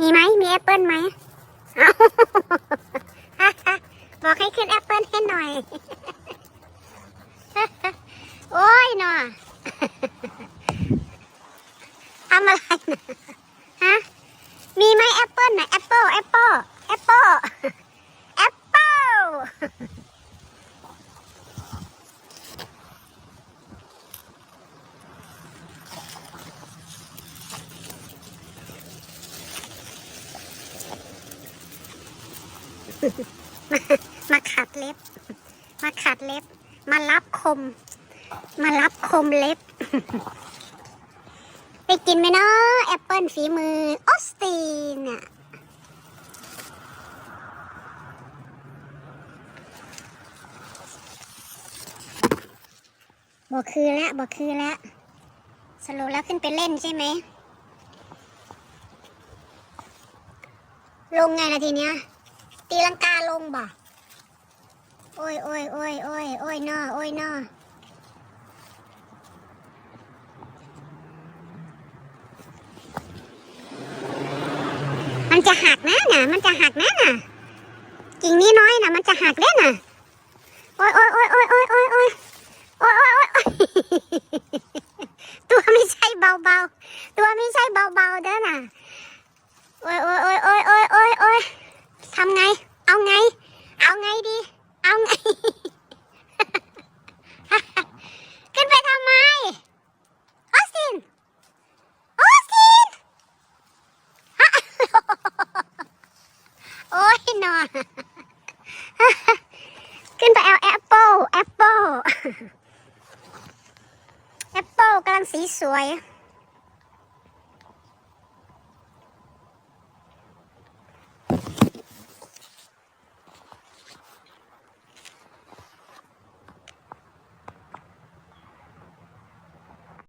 มีไหมมีแอปเปิลไหมเอาบอกให้ขึ้นแอปเปิลให้หน่อย โอ้ยหนอทำอะไรนะฮะ มีไหมแอปเปิลนะแอปเปิลแอปเปิลแอปเปิล แอปเปิล มาขัดเล็บ มาขัดเล็บ มารับคม มารับคมเล็บ ไปกินไหมเนาะแอปเปิลฝีมือออสตินอะบอกคือแล้วบอกคือแล้วสรุปแล้วขึ้นไปเล่นใช่ไหม ลงไงล่ะทีเนี้ย ตีลังกาลงบ่ โอ้ยโอ้ยโอ้ยโอ้ยโอ้ยนอโอ้ยนอมันจะหักนะน่ะ มันจะหักนะน่ะ กิ่งนี้น้อยน่ะ มันจะหักเด้น่ะโอ้ยโอ้ยโอ้ยโอ้ยโอ้ยโอ้ยโอ้ยโอ้ยโอ้ยโอ้ยตัวไม่ใช่เบาๆ ตัวไม่ใช่เบาๆเด้อน่ะ โอ้ยโอ้ยโอ้ยโอ้ยโอ้ยโอ้ยโอ้ย ทำไง เอาไง เอาไงดี เอาไง ขึ้นไปทำไม ออสติน ออสติน โอ้ยนอนขึ้นไปเอาแอปเปิลแอปเปิลแอปเปิลกำลังสีสวย